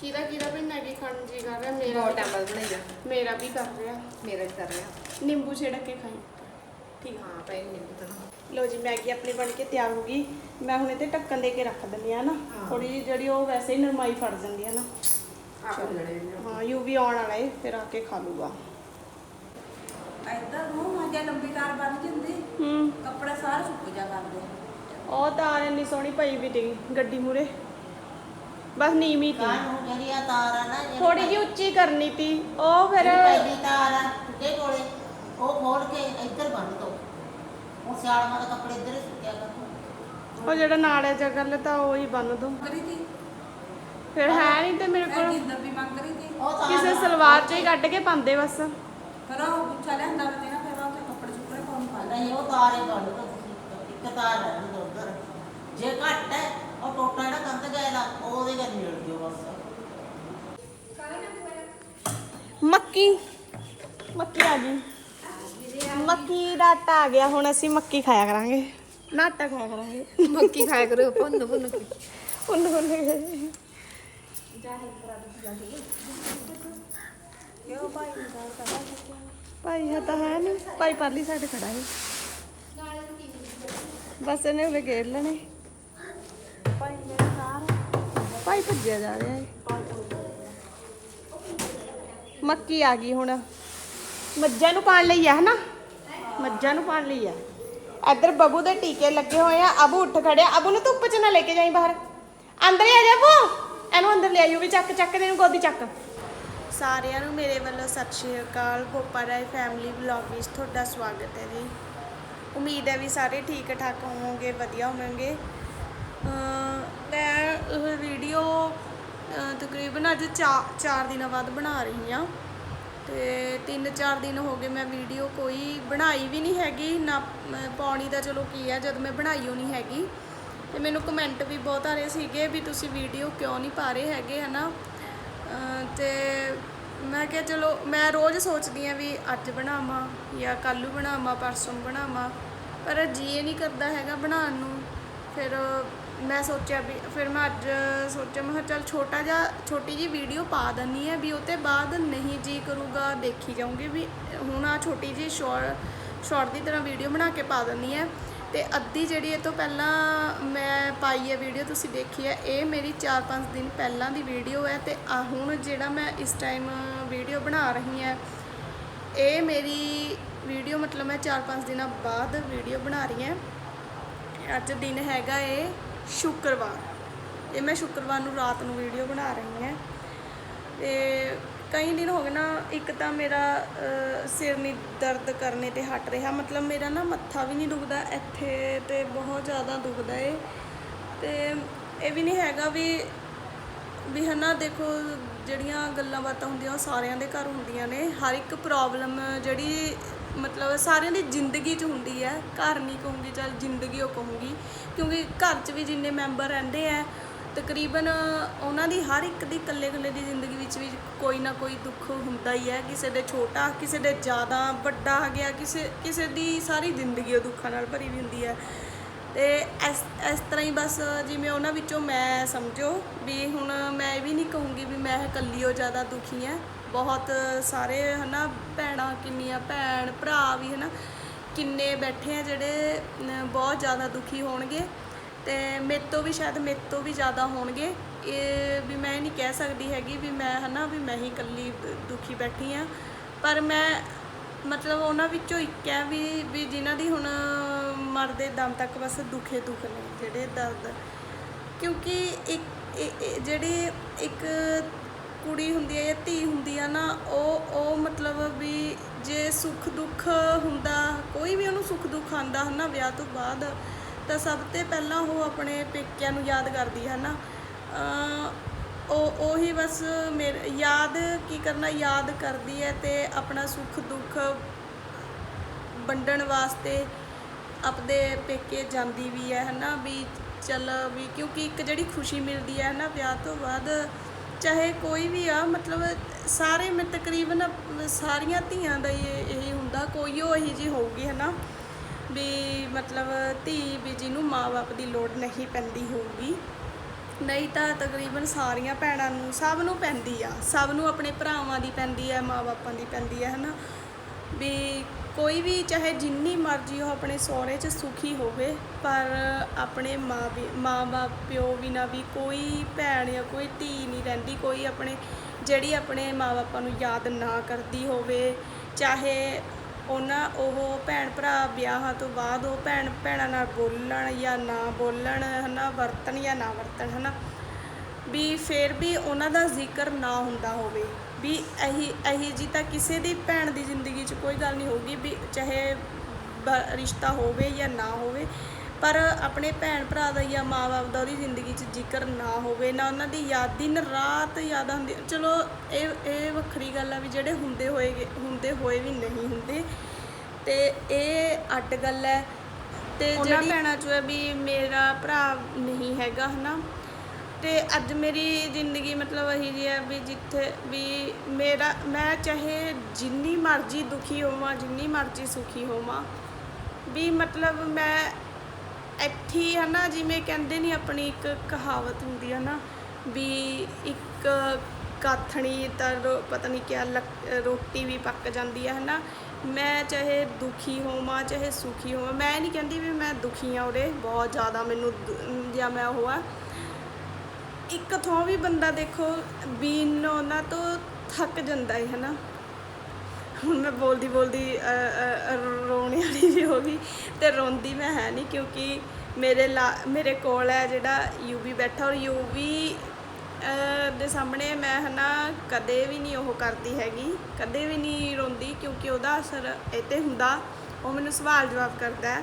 ਕਿਹਦਾ ਕਿਹਦਾ ਵੀ ਮੈਗੀ ਖਾਣ ਨੂੰ ਜੀ ਕਰ ਰਿਹਾ? ਮੇਰਾ ਬਹੁਤ ਟਾਈਮ ਬਾਅਦ ਬਣਾਈ ਆ। ਮੇਰਾ ਵੀ ਕਰ ਰਿਹਾ। ਮੇਰਾ ਵੀ ਕਰ ਰਿਹਾ। ਨਿੰਬੂ ਛਿੜਕ ਕੇ ਖਾਈ। ਠੀਕ ਆ। ਹਾਂ ਪੈ ਨਹੀਂ ਪਤਾ ਲੋ ਜੀ ਮੈਗੀ ਆਪਣੀ ਬਣ ਕੇ ਤਿਆਰ ਹੋ ਗਈ। ਮੈਂ ਹੁਣ ਇਹਤੇ ਢੱਕਣ ਦੇ ਕੇ ਰੱਖ ਦਿੰਦੀ ਆ ਨਾ। ਥੋੜੀ ਜਿਹੀ ਜਿਹੜੀ ਉਹ ਵੈਸੇ ਹੀ ਨਰਮਾਈ ਫੜ ਜਾਂਦੀ ਆ ਨਾ। ਹਾਂ ਯੂ ਵੀ ਆਉਣ ਵਾਲਾ ਏ ਫਿਰ ਆ ਕੇ ਖਾ ਲੂਗਾ। ਇੱਧਰ ਨੂੰ ਮਾਂਜਾ ਲੰਬੀ ਤਾਰ ਬੰਨ ਜਾਂਦੀ ਹੂੰ। ਕੱਪੜੇ ਸਾਰੇ ਸੁੱਕ ਜਾ ਕਰਦੇ ਉਹ ਤਾਰ ਇੰਨੀ ਸੋਹਣੀ ਪਈ ਵੀ ਤੀ ਗੱਡੀ ਮੂਰੇ ਬਸ ਨੀਵੀਂ ਤੀ। ਕਾਹਨੂੰ ਜਿਹੜੀ ਆ ਤਾਰ ਆ ਨਾ ਜਿਹੜੀ ਥੋੜੀ ਜਿਹੀ ਉੱਚੀ ਕਰਨੀ ਤੀ। ਉਹ ਫਿਰ ਜਿਹੜੀ ਪਹਿਲੀ ਤਾਰ ਆ ਟੁੱਟੇ ਕੋਲੇ ਉਹ ਖੋਲ ਕੇ ਇੱਧਰ ਬੰਨ ਦੋ। ਉਹ ਸਿਆਲਮਾਂ ਦੇ ਕੱਪੜੇ ਇੱਧਰ ਹੀ ਸੁੱਕਿਆ ਕਰ। ਉਹ ਜਿਹੜਾ ਨਾਲੇ ਜਗਲ ਤਾਂ ਉਹ ਹੀ ਬੰਨ ਦੋ। ਕਰੀ ਤੀ? ਫਿਰ ਹੈ ਨਹੀਂ ਤੇ ਮੇਰੇ ਮੈਂ ਕੋਲ ਜਿੰਦਰ ਵੀ ਮੰਗ ਰਹੀ ਤੀ। ਉਹ ਤਾਰ ਕਿਸੇ ਸਲਵਾਰ 'ਚ ਹੀ ਕੱਢ ਕੇ ਪਾਉਂਦੇ ਬਸ। ਫਿਰ ਉਹ ਗੁੱਛਾ ਲਿਆਂਦਾ ਵੇ ਨਾ ਫਿਰ ਉਹ ਤੇ ਕੱਪੜੇ ਸੁੱਕਣੇ ਪਾਉਣ ਪਾ ਲੈ ਨਹੀਂ ਉਹ ਤਾਰ ਬੰਨ ਦੋ ਤੁਸੀਂ। ਇੱਕ ਤਾਰ ਰਹਿਣ ਦੋ ਉੱਧਰ। ਜੇ ਘੱਟ ਹੈ ਉਹ ਟੋਟਾ ਜਿਹੜਾ ਕੰਧ ਗਏਦਾ ਉਹ ਉਹਦੇ ਘਰ ਮਿਲ ਜਿਓ ਬਸ। ਮੱਕੀ। ਮੱਕੀ ਆ ਗਈ। ਮੱਕੀ ਦਾ ਆਟਾ ਆ ਗਿਆ ਹੁਣ ਅਸੀਂ ਮੱਕੀ ਖਾਇਆ ਕਰਾਂਗੇ। ਨਾ ਆਟਾ ਖਾਇਆ ਕਰਾਂਗੇ। ਮੱਕੀ ਖਾਇਆ ਕਰੋ ਭੁੰਨ ਭੁੰਨ ਕੇ। ਉਹਨ ਉਹਨ ਭਾਈ ਹੈ ਤਾਂ ਹੈ ਨਹੀਂ। ਭਾਈ ਪਰਲੀ ਸਾਡੇ ਖੜਾ ਹੈ ਬਸ ਇਹਨੇ ਉਰੇ ਘੇਰ ਲੈਣੇ। ਭਾਈ ਭੱਜਿਆ ਜਾ ਰਿਹਾ ਹੈ। ਮੱਕੀ ਆ ਗਈ ਹੁਣ। ਮੱਝਾਂ ਨੂੰ ਪਾਣ ਲਈ ਆ, ਹਨਾ? ਮੱਝਾਂ ਨੂੰ ਪਾਣ ਲਈ ਆ। ਇੱਧਰ ਬਬੂ ਦੇ ਟੀਕੇ ਲੱਗੇ ਹੋਏ ਆ। ਅਬੂ ਉੱਠ ਖੜਿਆ। ਅਬੂ ਨੂੰ ਧੁੱਪ 'ਚ ਨਾ ਲੈ ਕੇ ਜਾਈ ਬਾਹਰ। ਅੰਦਰ ਹੀ ਆ ਜਾ ਬੂ। ਇਹਨੂੰ ਅੰਦਰ ਲੈ ਆਇਓ ਵੀ ਚੱਕ ਚੱਕ ਦੇ ਨੂੰ ਗੋਦੀ ਚੱਕ। ਸਾਰਿਆਂ ਨੂੰ ਮੇਰੇ ਵੱਲੋਂ ਸਤਿ ਸ਼੍ਰੀ ਅਕਾਲ। ਗੋਪਾ ਰਾਏ ਫੈਮਿਲੀ ਵਲੌਗ ਵਿੱਚ ਤੁਹਾਡਾ ਸਵਾਗਤ ਹੈ ਜੀ। ਉਮੀਦ ਹੈ ਵੀ ਸਾਰੇ ਠੀਕ ਠਾਕ ਹੋਵੋਗੇ, ਵਧੀਆ ਹੋਵੋਗੇ। ਮੈਂ ਇਹ ਵੀਡੀਓ ਤਕਰੀਬਨ ਅੱਜ 4 ਦਿਨਾਂ ਬਾਅਦ ਬਣਾ ਰਹੀ ਹਾਂ। ਤੇ 3-4 ਦਿਨ ਹੋ ਗਏ ਮੈਂ ਵੀਡੀਓ ਕੋਈ ਬਣਾਈ ਵੀ ਨਹੀਂ ਹੈਗੀ, ਨਾ ਪਾਉਣੀ ਦਾ ਚਲੋ ਕੀ ਹੈ, ਜਦ ਮੈਂ ਬਣਾਈ ਓ ਨਹੀਂ ਹੈਗੀ। ਤੇ ਮੈਨੂੰ ਕਮੈਂਟ ਵੀ ਬਹੁਤ ਆ ਰਹੇ ਸੀਗੇ ਵੀ ਤੁਸੀਂ ਵੀਡੀਓ ਕਿਉਂ ਨਹੀਂ ਪਾ ਰਹੇ ਹੈਗੇ, ਹਨਾ? ਅਮ ਤੇ ਮੈਂ ਕਿਹਾ ਚਲੋ, ਮੈਂ ਰੋਜ਼ ਸੋਚਦੀ ਆ ਵੀ ਅੱਜ ਬਣਾਵਾਂ ਜਾਂ ਕੱਲ੍ਹ ਨੂੰ ਬਣਾਵਾਂ, ਪਰਸੋਂ ਬਣਾਵਾਂ, ਪਰ ਜੀ ਇਹ ਨਹੀਂ ਕਰਦਾ ਹੈਗਾ ਬਣਾਉਣ ਨੂੰ। ਫਿਰ ਮੈਂ ਸੋਚਿਆ ਵੀ, ਫਿਰ ਮੈਂ ਅੱਜ ਸੋਚਿਆ, ਮੈਂ ਕਿਹਾ ਚੱਲ ਛੋਟਾ ਜਿਹਾ, ਛੋਟੀ ਜੀ ਵੀਡੀਓ ਪਾ ਦਿੰਨੀ ਹੈ ਵੀ ਉਹ ਤੇ ਬਾਅਦ ਨਹੀਂ ਜੀ ਕਰੂਗਾ, ਦੇਖੀ ਜਾਊਂਗੀ ਵੀ ਹੁਣ ਆ ਛੋਟੀ ਜੀ ਸ਼ਾਰਟ ਸ਼ਾਰਟ ਦੀ ਤਰ੍ਹਾਂ ਵੀਡੀਓ ਬਣਾ ਕੇ ਪਾ ਦਿੰਨੀ ਹੈ। ਤੇ ਅੱਧੀ ਜਿਹੜੀ ਇਹ ਤੋਂ ਪਹਿਲਾਂ ਮੈਂ ਪਾਈ ਹੈ ਵੀਡੀਓ ਤੁਸੀਂ ਦੇਖੀ ਹੈ, ਇਹ ਮੇਰੀ 4-5 ਦਿਨ ਪਹਿਲਾਂ ਦੀ ਵੀਡੀਓ ਹੈ ਤੇ ਆ ਹੁਣ ਜਿਹੜਾ ਮੈਂ ਇਸ ਟਾਈਮ ਵੀਡੀਓ ਬਣਾ ਰਹੀ ਹਾਂ, ਇਹ ਮੇਰੀ ਵੀਡੀਓ ਮਤਲਬ ਮੈਂ 4-5 ਦਿਨਾਂ ਬਾਅਦ ਵੀਡੀਓ ਬਣਾ ਰਹੀ ਹਾਂ। ਅੱਜ ਦਿਨ ਹੈਗਾ ਏ ਸ਼ੁੱਕਰਵਾਰ। ਇਹ ਮੈਂ ਸ਼ੁੱਕਰਵਾਰ ਨੂੰ ਰਾਤ ਨੂੰ ਵੀਡੀਓ ਬਣਾ ਰਹੀ ਹਾਂ। ਤੇ ਕਈ ਦਿਨ ਹੋ ਗਏ ਨਾ, ਇੱਕ ਤਾਂ ਮੇਰਾ ਸਿਰ ਨਹੀਂ ਦਰਦ ਕਰਨੇ ਤੇ ਹਟ ਰਿਹਾ। ਮਤਲਬ ਮੇਰਾ ਨਾ ਮੱਥਾ ਵੀ ਨਹੀਂ ਦੁਖਦਾ, ਇੱਥੇ ਤੇ ਬਹੁਤ ਜ਼ਿਆਦਾ ਦੁਖਦਾ ਏ। ਤੇ ਇਹ ਵੀ ਨਹੀਂ ਹੈਗਾ ਵੀ ਵੀ ਹਨਾ, ਦੇਖੋ, ਜਿਹੜੀਆਂ ਗੱਲਾਂ ਬਾਤਾਂ ਹੁੰਦੀਆਂ, ਉਹ ਸਾਰਿਆਂ ਦੇ ਘਰ ਹੁੰਦੀਆਂ ਨੇ। ਹਰ ਇੱਕ ਪ੍ਰੋਬਲਮ ਜਿਹੜੀ ਮਤਲਬ ਸਾਰਿਆਂ ਦੀ ਜ਼ਿੰਦਗੀ 'ਚ ਹੁੰਦੀ ਹੈ, ਘਰ ਨਹੀਂ ਕਹੂੰਗੀ ਚੱਲ ਜ਼ਿੰਦਗੀ ਉਹ ਕਹੂੰਗੀ, ਕਿਉਂਕਿ ਘਰ 'ਚ ਵੀ ਜਿੰਨੇ ਮੈਂਬਰ ਰਹਿੰਦੇ ਆ ਤਕਰੀਬਨ ਉਹਨਾਂ ਦੀ ਹਰ ਇੱਕ ਦੀ ਇਕੱਲੇ ਇਕੱਲੇ ਦੀ ਜ਼ਿੰਦਗੀ ਵਿੱਚ ਵੀ ਕੋਈ ਨਾ ਕੋਈ ਦੁੱਖ ਹੁੰਦਾ ਹੀ ਹੈ, ਕਿਸੇ ਦੇ ਛੋਟਾ, ਕਿਸੇ ਦੇ ਜ਼ਿਆਦਾ, ਵੱਡਾ ਆ ਗਿਆ ਕਿਸੇ ਕਿਸੇ ਦੀ ਸਾਰੀ ਜ਼ਿੰਦਗੀ ਉਹ ਦੁੱਖਾਂ ਨਾਲ ਭਰੀ ਵੀ ਹੁੰਦੀ ਹੈ। ਤੇ ਇਸ ਇਸ ਤਰ੍ਹਾਂ ਹੀ ਬਸ ਜਿਵੇਂ ਉਹਨਾਂ ਵਿੱਚੋਂ ਮੈਂ ਸਮਝੋ ਵੀ ਹੁਣ ਮੈਂ ਇਹ ਵੀ ਨਹੀਂ ਕਹੂੰਗੀ ਵੀ ਮੈਂ ਇਕੱਲੀ ਉਹ ਜ਼ਿਆਦਾ ਦੁਖੀ ਹਾਂ। ਬਹੁਤ ਸਾਰੇ ਹਨਾ ਭੈਣਾਂ, ਕਿੰਨੀਆਂ ਭੈਣ ਭਰਾ ਵੀ ਹਨਾ ਕਿੰਨੇ ਬੈਠੇ ਆ ਜਿਹੜੇ ਬਹੁਤ ਜ਼ਿਆਦਾ ਦੁਖੀ ਹੋਣਗੇ ਤੇ ਮੇਰੇ ਤੋਂ ਵੀ ਸ਼ਾਇਦ ਮੇਰੇ ਤੋਂ ਵੀ ਜ਼ਿਆਦਾ ਹੋਣਗੇ। ਇਹ ਵੀ ਮੈਂ ਇਹ ਨਹੀਂ ਕਹਿ ਸਕਦੀ ਹੈਗੀ ਵੀ ਮੈਂ ਹਨਾ ਵੀ ਮੈਂ ਹੀ ਇਕੱਲੀ ਦੁਖੀ ਬੈਠੀ ਆ। ਪਰ ਮੈਂ ਮਤਲਬ ਉਹਨਾਂ ਵਿੱਚੋਂ ਇੱਕ ਹੈ ਵੀ ਵੀ ਜਿਨ੍ਹਾਂ ਦੀ ਹੁਣ ਮਰਦੇ ਦਮ ਤੱਕ ਬਸ ਦੁਖੇ ਦੁੱਖ ਨੇ, ਜਿਹੜੇ ਦਰਦ। ਕਿਉਂਕਿ ਇੱਕ ਇਹ- ਜਿਹੜੀ ਇੱਕ ਕੁੜੀ ਹੁੰਦੀ ਹੈ ਜਾਂ ਧੀ ਹੁੰਦੀ ਆ ਨਾ, ਉਹ ਉਹ ਮਤਲਬ ਵੀ ਜੇ ਸੁੱਖ ਦੁੱਖ ਹੁੰਦਾ, ਕੋਈ ਵੀ ਉਹਨੂੰ ਸੁੱਖ ਦੁੱਖ ਆਂਦਾ ਹਨਾ ਵਿਆਹ ਤੋਂ ਬਾਅਦ, ਤਾਂ ਸਭ ਤੋਂ ਪਹਿਲਾਂ ਉਹ ਆਪਣੇ ਪੇਕਿਆਂ ਨੂੰ ਯਾਦ ਕਰਦੀ ਹੈ ਨਾ ਉਹ, ਉਹੀ ਬਸ ਮੇਰੇ ਯਾਦ ਕੀ ਕਰਨਾ, ਯਾਦ ਕਰਦੀ ਹੈ ਤੇ ਆਪਣਾ ਸੁੱਖ ਦੁੱਖ ਵੰਡਣ ਵਾਸਤੇ ਆਪਦੇ ਪੇਕੇ ਜਾਂਦੀ ਵੀ ਹੈ ਹਨਾ, ਵੀ ਚੱਲ ਵੀ ਕਿਉਂਕਿ ਇੱਕ ਜਿਹੜੀ ਖੁਸ਼ੀ ਮਿਲਦੀ ਹੈ ਨਾ ਵਿਆਹ ਤੋਂ ਬਾਅਦ ਚਾਹੇ ਕੋਈ ਵੀ ਆ, ਮਤਲਬ ਸਾਰੇ ਮੈਂ ਤਕਰੀਬਨ ਸਾਰੀਆਂ ਧੀਆਂ ਦਾ ਹੀ ਇਹ ਇਹੀ ਹੁੰਦਾ, ਕੋਈ ਉਹ ਇਹੀ ਜੀ ਹੋਊਗੀ, ਹਨਾ? ਵੀ ਮਤਲਬ ਧੀ ਵੀ ਜਿਹਨੂੰ ਮਾਪੇ ਦੀ ਲੋੜ ਨਹੀਂ ਪੈਂਦੀ ਹੋਊਗੀ। ਨਹੀਂ ਤਾਂ ਤਕਰੀਬਨ ਸਾਰੀਆਂ ਭੈਣਾਂ ਨੂੰ ਸਭ ਨੂੰ ਪੈਂਦੀ ਆ, ਸਭ ਨੂੰ ਆਪਣੇ ਭਰਾਵਾਂ ਦੀ ਪੈਂਦੀ ਹੈ ਮਾਪਿਆਂ ਦੀ ਪੈਂਦੀ ਹੈ ਹਨਾ? ਵੀ ਕੋਈ ਵੀ ਚਾਹੇ ਜਿੰਨੀ ਮਰਜ਼ੀ ਉਹ ਆਪਣੇ ਸਹੁਰੇ 'ਚ ਸੁਖੀ ਹੋਵੇ, ਪਰ ਆਪਣੇ ਮਾਂ ਵੀ, ਮਾਂ ਬਾਪ, ਪਿਓ ਬਿਨਾਂ ਵੀ ਕੋਈ ਭੈਣ ਜਾਂ ਕੋਈ ਧੀ ਨਹੀਂ ਰਹਿੰਦੀ, ਕੋਈ ਆਪਣੇ, ਜਿਹੜੀ ਆਪਣੇ ਮਾਂ ਬਾਪਾਂ ਨੂੰ ਯਾਦ ਨਾ ਕਰਦੀ ਹੋਵੇ। ਚਾਹੇ ਉਹਨਾਂ ਉਹ ਭੈਣ ਭਰਾ ਵਿਆਹਾਂ ਤੋਂ ਬਾਅਦ ਉਹ ਭੈਣ, ਭੈਣਾਂ ਨਾਲ ਬੋਲਣ ਜਾਂ ਨਾ ਬੋਲਣ, ਹਨਾ, ਵਰਤਣ ਜਾਂ ਨਾ ਵਰਤਣ, ਹਨਾ, ਵੀ ਫਿਰ ਵੀ ਉਹਨਾਂ ਦਾ ਜ਼ਿਕਰ ਨਾ ਹੁੰਦਾ ਹੋਵੇ। ਵੀ ਇਹੀ ਇਹੀ ਜੀ ਤਾਂ ਕਿਸੇ ਦੀ ਭੈਣ ਦੀ ਜ਼ਿੰਦਗੀ 'ਚ ਕੋਈ ਗੱਲ ਨਹੀਂ ਹੋਊਗੀ ਵੀ ਚਾਹੇ ਰਿਸ਼ਤਾ ਹੋਵੇ ਜਾਂ ਨਾ ਹੋਵੇ ਪਰ ਆਪਣੇ ਭੈਣ ਭਰਾ ਦਾ ਜਾਂ ਮਾਂ-ਬਾਪ ਦਾ ਉਹਦੀ ਜ਼ਿੰਦਗੀ 'ਚ ਜ਼ਿਕਰ ਨਾ ਹੋਵੇ ਨਾ ਉਹਨਾਂ ਦੀ ਯਾਦ ਦਿਨ ਰਾਤ ਯਾਦ ਆਉਂਦੀ ਚਲੋ ਇਹ ਇਹ ਵੱਖਰੀ ਗੱਲ ਆ ਵੀ ਜਿਹੜੇ ਹੁੰਦੇ ਹੋਏ ਹੁੰਦੇ ਹੋਏ ਵੀ ਨਹੀਂ ਹੁੰਦੇ ਤੇ ਇਹ ਅੱਡ ਗੱਲ ਹੈ ਤੇ ਜਿਹੜੀ ਭੈਣਾਂ 'ਚ ਹੈ ਵੀ ਮੇਰਾ ਭਰਾ ਨਹੀਂ ਹੈਗਾ ਹਨਾ ਤੇ ਅੱਜ ਮੇਰੀ ਜ਼ਿੰਦਗੀ ਮਤਲਬ ਇਹੀ ਜੀ ਹੈ ਵੀ ਜਿੱਥੇ ਵੀ ਮੇਰਾ, ਮੈਂ ਚਾਹੇ ਜਿੰਨੀ ਮਰਜ਼ੀ ਦੁਖੀ ਹੋਵਾਂ, ਜਿੰਨੀ ਮਰਜ਼ੀ ਸੁਖੀ ਹੋਵਾਂ, ਵੀ ਮਤਲਬ ਮੈਂ ਇੱਥੇ ਹੈ ਨਾ ਜਿਵੇਂ ਕਹਿੰਦੇ ਨਹੀਂ ਆਪਣੀ ਇੱਕ ਕਹਾਵਤ ਹੁੰਦੀ ਹੈ ਨਾ, ਵੀ ਇੱਕ ਕਾਥਣੀ ਤਾਂ ਰੋ- ਪਤਾ ਨਹੀਂ ਕਿਆ ਲੱਕ- ਰੋਟੀ ਵੀ ਪੱਕ ਜਾਂਦੀ ਹੈ ਹਨਾ, ਮੈਂ ਚਾਹੇ ਦੁਖੀ ਹੋਵਾਂ, ਚਾਹੇ ਸੁਖੀ ਹੋਵਾਂ, ਮੈਂ ਨਹੀਂ ਕਹਿੰਦੀ ਵੀ ਮੈਂ ਦੁਖੀ ਹਾਂ ਉਰੇ, ਬਹੁਤ ਜ਼ਿਆਦਾ ਮੈਨੂੰ ਦੁ- ਜਾਂ ਮੈਂ ਉਹ ਆ ਇੱਕ ਥੋਂ ਵੀ ਬੰਦਾ ਦੇਖੋ ਬੀਨ ਉਹਨਾਂ ਤੋਂ ਥੱਕ ਜਾਂਦਾ ਹੈ ਹਨਾ। ਹੁਣ ਮੈਂ ਬੋਲਦੀ ਬੋਲਦੀ ਅ, ਅ, ਰੋਣ ਵਾਲੀ ਵੀ ਹੋ ਗਈ ਤੇ ਰੋਂਦੀ ਮੈਂ ਹੈ ਨਹੀਂ ਕਿਉਂਕਿ ਮੇਰੇ ਲਾ ਮੇਰੇ ਕੋਲ ਹੈ ਜਿਹੜਾ ਯੂਵੀ ਬੈਠਾ ਔਰ ਯੂਵੀ ਦੇ ਸਾਹਮਣੇ ਮੈਂ ਹਨਾ ਕਦੇ ਵੀ ਨਹੀਂ ਉਹ ਕਰਦੀ ਹੈਗੀ ਕਦੇ ਵੀ ਨਹੀਂ ਰੋਂਦੀ ਕਿਉਂਕਿ ਉਹਦਾ ਅਸਰ ਇਹ 'ਤੇ ਹੁੰਦਾ ਉਹ ਮੈਨੂੰ ਸਵਾਲ ਜਵਾਬ ਕਰਦਾ ਹੈ।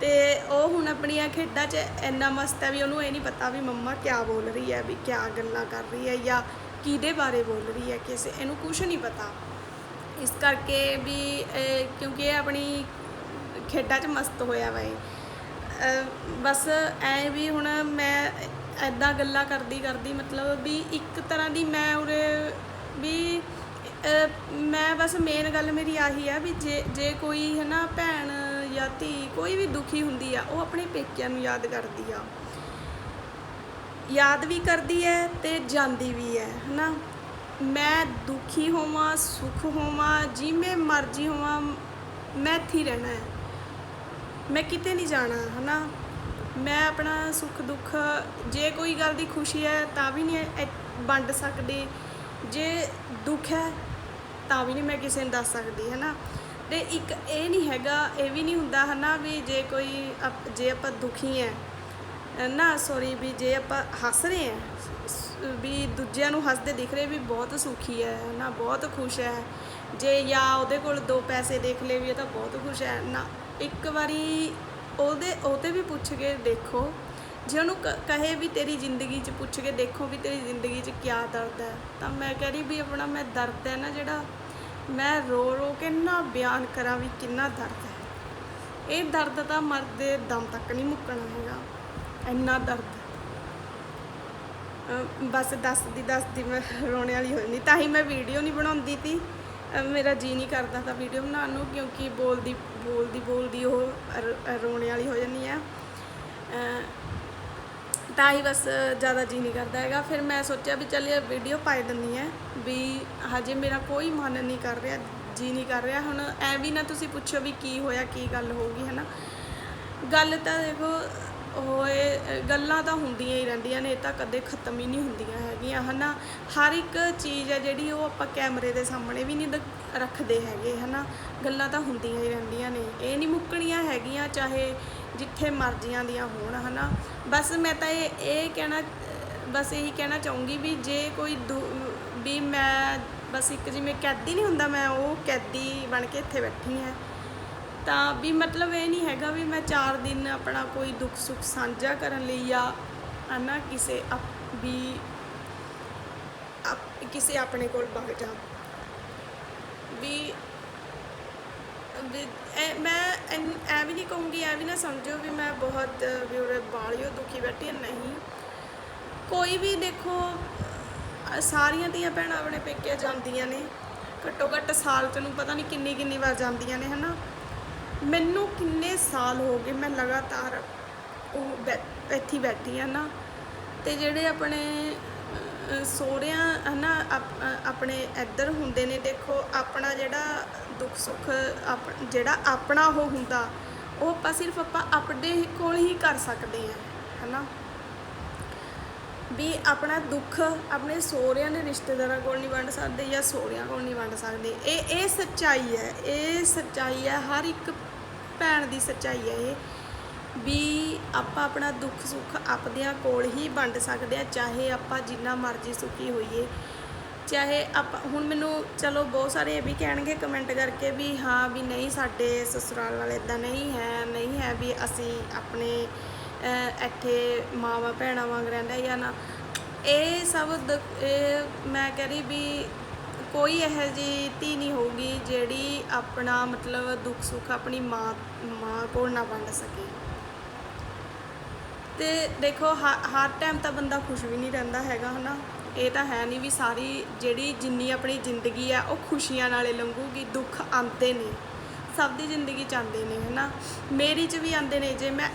ਤੇ ਉਹ ਹੁਣ ਆਪਣੀਆਂ ਖੇਡਾਂ 'ਚ ਇੰਨਾ ਮਸਤ ਹੈ ਵੀ ਉਹਨੂੰ ਇਹ ਨਹੀਂ ਪਤਾ ਵੀ ਮੰਮਾ ਕਿਆ ਬੋਲ ਰਹੀ ਹੈ, ਵੀ ਕਿਆ ਗੱਲਾਂ ਕਰ ਰਹੀ ਹੈ ਜਾਂ ਕਿਹਦੇ ਬਾਰੇ ਬੋਲ ਰਹੀ ਹੈ ਕਿਸੇ, ਇਹਨੂੰ ਕੁਝ ਨਹੀਂ ਪਤਾ। ਇਸ ਕਰਕੇ ਵੀ ਕਿਉਂਕਿ ਇਹ ਆਪਣੀ ਖੇਡਾਂ 'ਚ ਮਸਤ ਹੋਇਆ ਵਾ ਇਹ। ਬਸ ਐ ਵੀ ਹੁਣ ਮੈਂ ਐਦਾਂ ਗੱਲਾਂ ਕਰਦੀ ਕਰਦੀ ਮਤਲਬ ਵੀ ਇੱਕ ਤਰ੍ਹਾਂ ਦੀ ਮੈਂ ਉਰੇ ਵੀ ਮੈਂ ਬਸ ਮੇਨ ਗੱਲ ਮੇਰੀ ਆਹੀ ਆ ਵੀ ਜੇ ਜੇ ਕੋਈ ਹੈ ਨਾ ਭੈਣ ਜਾਂ ਧੀ ਕੋਈ ਵੀ ਦੁਖੀ ਹੁੰਦੀ ਆ, ਉਹ ਆਪਣੇ ਪੇਕਿਆਂ ਨੂੰ ਯਾਦ ਕਰਦੀ ਆ। ਯਾਦ ਵੀ ਕਰਦੀ ਹੈ ਤੇ ਜਾਂਦੀ ਵੀ ਹੈ ਹਨਾ? ਮੈਂ ਦੁਖੀ ਹੋਵਾਂ, ਸੁਖ ਹੋਵਾਂ, ਜਿਵੇਂ ਮਰਜ਼ੀ ਹੋਵਾਂ, ਮੈਂ ਇੱਥੇ ਰਹਿਣਾ ਹੈ ਮੈਂ ਕਿਤੇ ਨਹੀਂ ਜਾਣਾ, ਹਨਾ? ਮੈਂ ਆਪਣਾ ਸੁੱਖ ਦੁੱਖ, ਜੇ ਕੋਈ ਗੱਲ ਦੀ ਖੁਸ਼ੀ ਹੈ ਤਾਂ ਵੀ ਨਹੀਂ ਵੰਡ ਸਕਦੀ। ਜੇ ਦੁੱਖ ਹੈ ਤਾਂ ਵੀ ਨਹੀਂ ਮੈਂ ਕਿਸੇ ਨੂੰ ਦੱਸ ਸਕਦੀ, ਹਨਾ? ਤੇ ਇੱਕ ਇਹ ਨਹੀਂ ਹੈਗਾ, ਇਹ ਵੀ ਨਹੀਂ ਹੁੰਦਾ ਹਨਾ ਵੀ ਜੇ ਕੋਈ ਅਪ- ਜੇ ਆਪਾਂ ਦੁਖੀ ਹੈ ਨਾ ਸੌਰੀ ਵੀ ਜੇ ਆਪਾਂ ਹੱਸ ਰਹੇ ਹਾਂ ਵੀ ਦੂਜਿਆਂ ਨੂੰ ਹੱਸਦੇ ਦਿਖ ਰਹੇ ਵੀ ਬਹੁਤ ਸੁਖੀ ਹੈ ਨਾ ਬਹੁਤ ਖੁਸ਼ ਹੈ ਜੇ ਜਾਂ ਉਹਦੇ ਕੋਲ ਦੋ ਪੈਸੇ ਦੇਖ ਲਏ ਵੀ ਇਹ ਤਾਂ ਬਹੁਤ ਖੁਸ਼ ਹੈ ਨਾ ਇੱਕ ਵਾਰੀ ਉਹਦੇ ਉਹ ਤੇ ਵੀ ਪੁੱਛ ਕੇ ਦੇਖੋ। ਜੇ ਉਹਨੂੰ ਕ- ਕਹੇ ਵੀ ਤੇਰੀ ਜ਼ਿੰਦਗੀ 'ਚ ਪੁੱਛ ਕੇ ਦੇਖੋ ਵੀ ਤੇਰੀ ਜ਼ਿੰਦਗੀ 'ਚ ਕੀ ਦਰਦ ਹੈ ਤਾਂ ਮੈਂ ਕਹਿ ਰਹੀ ਵੀ ਆਪਣਾ ਮੈਂ ਦਰਦ ਹੈ ਨਾ ਜਿਹੜਾ ਮੈਂ ਰੋ ਰੋ ਕੇ ਨਾ ਬਿਆਨ ਕਰਾਂ ਵੀ ਕਿੰਨਾ ਦਰਦ ਹੈ। ਇਹ ਦਰਦ ਤਾਂ ਮਰਦੇ ਦਮ ਤੱਕ ਨਹੀਂ ਮੁੱਕਣਾ ਹੈਗਾ। ਇੰਨਾ ਦਰਦ ਬਸ ਦੱਸਦੀ ਦੱਸਦੀ ਮੈਂ ਰੋਣੇ ਵਾਲੀ ਹੋ ਜਾਂਦੀ ਤਾਂ ਹੀ ਮੈਂ ਵੀਡੀਓ ਨਹੀਂ ਬਣਾਉਂਦੀ ਤੀ। ਮੇਰਾ ਜੀ ਨਹੀਂ ਕਰਦਾ ਤਾਂ ਵੀਡੀਓ ਬਣਾਉਣ ਨੂੰ, ਕਿਉਂਕਿ ਬੋਲਦੀ ਬੋਲਦੀ ਬੋਲਦੀ ਉਹ ਰੋਣੇ ਵਾਲੀ ਹੋ ਜਾਂਦੀ ਆ ਤਾਂ ਹੀ ਬਸ ਜ਼ਿਆਦਾ ਜੀ ਨਹੀਂ ਕਰਦਾ ਹੈਗਾ। ਫਿਰ ਮੈਂ ਸੋਚਿਆ ਵੀ ਚੱਲ ਇਹ ਵੀਡੀਓ ਪਾਈ ਦਿੰਦੀ ਹੈ ਵੀ ਹਜੇ ਮੇਰਾ ਕੋਈ ਮਨ ਨਹੀਂ ਕਰ ਰਿਹਾ, ਜੀ ਨਹੀਂ ਕਰ ਰਿਹਾ। ਹੁਣ ਐ ਵੀ ਨਾ ਤੁਸੀਂ ਪੁੱਛੋ ਵੀ ਕੀ ਹੋਇਆ, ਕੀ ਗੱਲ ਹੋ ਗਈ ਹੈ ਨਾ ਗੱਲ ਤਾਂ ਦੇਖੋ ਹੋਏ ਗੱਲਾਂ ਤਾਂ ਹੁੰਦੀਆਂ ਹੀ ਰਹਿੰਦੀਆਂ ਨੇ, ਇਹ ਤਾਂ ਕਦੇ ਖਤਮ ਹੀ ਨਹੀਂ ਹੁੰਦੀਆਂ ਹੈਗੀਆਂ, ਹਨਾ। ਹਰ ਇੱਕ ਚੀਜ਼ ਹੈ ਜਿਹੜੀ ਉਹ ਆਪਾਂ ਕੈਮਰੇ ਦੇ ਸਾਹਮਣੇ ਵੀ ਨਹੀਂ ਦਿਖ- ਰੱਖਦੇ ਹੈਗੇ, ਹਨਾ। ਗੱਲਾਂ ਤਾਂ ਹੁੰਦੀਆਂ ਹੀ ਰਹਿੰਦੀਆਂ ਨੇ। ਇਹ ਨਹੀਂ ਮੁੱਕਣੀਆਂ ਹੈਗੀਆਂ, ਚਾਹੇ ਜਿੱਥੇ ਮਰਜ਼ੀਆਂ ਦੀਆਂ ਹੋਣ, ਹਨਾ? ਬਸ ਮੈਂ ਤਾਂ ਇਹ ਇਹ ਕਹਿਣਾ, ਬਸ ਇਹੀ ਕਹਿਣਾ ਚਾਹੂੰਗੀ ਵੀ ਜੇ ਕੋਈ ਦੁ- ਵੀ ਮੈਂ ਬਸ ਇੱਕ ਜਿਵੇਂ ਕੈਦੀ ਨਹੀਂ ਹੁੰਦਾ, ਮੈਂ ਉਹ ਕੈਦੀ ਬਣ ਕੇ ਇੱਥੇ ਬੈਠੀ ਹਾਂ। ਤਾਂ ਵੀ ਮਤਲਬ ਇਹ ਨਹੀਂ ਹੈਗਾ ਵੀ ਮੈਂ 4 ਦਿਨ ਆਪਣਾ ਕੋਈ ਦੁੱਖ ਸੁੱਖ ਸਾਂਝਾ ਕਰਨ ਲਈ ਜਾਂ, ਹਨਾ, ਕਿਸੇ ਅਪ- ਵੀ ਅਪ- ਕਿਸੇ ਆਪਣੇ ਕੋਲ ਵਗ ਜਾ ਵੀ ਇਹ- ਮੈਂ ਐਨ- ਐ ਵੀ ਨਹੀਂ ਕਹੂੰਗੀ, ਐ ਵੀ ਨਾ ਸਮਝੋ ਵੀ ਮੈਂ ਬਹੁਤ, ਵੀ ਉਰੇ ਬਾਲਿਓ ਦੁਖੀ ਬੈਠੀ ਹਾਂ ਨਹੀਂ। ਕੋਈ ਵੀ ਦੇਖੋ, ਅਹ, ਸਾਰੀਆਂ ਦੀਆਂ ਭੈਣਾਂ ਆਪਣੇ ਪੇਕੇ ਜਾਂਦੀਆਂ ਨੇ। ਘੱਟੋ ਘੱਟ ਸਾਲ ਤੈਨੂੰ ਪਤਾ ਨਹੀਂ ਕਿੰਨੀ ਕਿੰਨੀ ਵਾਰ ਜਾਂਦੀਆਂ ਨੇ, ਹਨਾ? ਮੈਨੂੰ ਕਿੰਨੇ ਸਾਲ ਹੋ ਗਏ ਮੈਂ ਲਗਾਤਾਰ ਉਹ ਬੈ- ਇੱਥੇ ਹੀ ਬੈਠੀ ਆ ਨਾ ਤੇ ਜਿਹੜੇ ਆਪਣੇ ਸਹੁਰਿਆਂ, ਹਨਾ, ਆਪ- ਆਪਣੇ ਇੱਧਰ ਹੁੰਦੇ ਨੇ, ਦੇਖੋ, ਆਪਣਾ ਜਿਹੜਾ ਦੁੱਖ ਸੁੱਖ, ਆਪ- ਜਿਹੜਾ ਆਪਣਾ ਉਹ ਹੁੰਦਾ, ਉਹ ਆਪਾਂ ਸਿਰਫ ਆਪਾਂ ਆਪਣੇ ਕੋਲ ਹੀ ਕਰ ਸਕਦੇ ਹਾਂ, ਹਨਾ। ਵੀ ਆਪਣਾ ਦੁੱਖ ਆਪਣੇ ਸਹੁਰਿਆਂ ਦੇ ਰਿਸ਼ਤੇਦਾਰਾਂ ਕੋਲ ਨਹੀਂ ਵੰਡ ਸਕਦੇ ਜਾਂ ਸਹੁਰਿਆਂ ਕੋਲ ਨਹੀਂ ਵੰਡ ਸਕਦੇ। ਇਹ ਇਹ ਸੱਚਾਈ ਹੈ, ਇਹ ਸੱਚਾਈ ਹੈ, ਹਰ ਇੱਕ ਭੈਣ ਦੀ ਸੱਚਾਈ ਹੈ ਇਹ। ਵੀ ਆਪਾਂ ਆਪਣਾ ਦੁੱਖ ਸੁੱਖ ਆਪਦਿਆਂ ਕੋਲ ਹੀ ਵੰਡ ਸਕਦੇ ਆ ਚਾਹੇ ਆਪਾਂ ਜਿੰਨਾ ਮਰਜ਼ੀ ਸੁਖੀ ਹੋਈਏ। ਚਾਹੇ ਆਪਾਂ, ਹੁਣ ਮੈਨੂੰ ਚਲੋ ਬਹੁਤ ਸਾਰੇ ਇਹ ਵੀ ਕਹਿਣਗੇ ਕਮੈਂਟ ਕਰਕੇ ਵੀ ਹਾਂ ਵੀ ਨਹੀਂ ਸਾਡੇ ਸਸੁਰਾਲ ਵਾਲੇ ਇਦਾਂ ਨਹੀਂ ਹੈ ਨਹੀਂ ਹੈ ਵੀ ਅਸੀਂ ਆਪਣੇ ਇੱਥੇ ਮਾਵਾਂ ਭੈਣਾਂ ਵਾਂਗ ਰਹਿੰਦੇ ਜਾਂ ਨਾ। ਇਹ ਸਭ ਦ- ਇਹ ਮੈਂ ਕਹਿ ਰਹੀ ਵੀ ਕੋਈ ਇਹੋ ਜਿਹੀ ਧੀ ਨਹੀਂ ਹੋਊਗੀ ਜਿਹੜੀ ਆਪਣਾ ਮਤਲਬ ਦੁੱਖ ਸੁੱਖ ਆਪਣੀ ਮਾਂ ਮਾਂ ਕੋਲ ਨਾ ਵੰਡ ਸਕੇ। ਤੇ ਦੇਖੋ, ਹ- ਹਰ ਟਾਈਮ ਤਾਂ ਬੰਦਾ ਖੁਸ਼ ਵੀ ਨਹੀਂ ਰਹਿੰਦਾ ਹੈਗਾ, ਹਨਾ? ਇਹ ਤਾਂ ਹੈ ਨਹੀਂ ਵੀ ਸਾਰੀ ਜਿਹੜੀ ਜਿੰਨੀ ਆਪਣੀ ਜ਼ਿੰਦਗੀ ਆ, ਉਹ ਖੁਸ਼ੀਆਂ ਨਾਲੇ ਲੰਘੂਗੀ, ਦੁੱਖ ਆਉਂਦੇ ਨੇ। ਸਭ ਦੀ ਜ਼ਿੰਦਗੀ ਚ ਆਉਂਦੇ ਨੇ, ਹਨਾ? ਮੇਰੀ ਚ ਵੀ ਆਉਂਦੇ ਨੇ, ਜੇ ਮੈਂ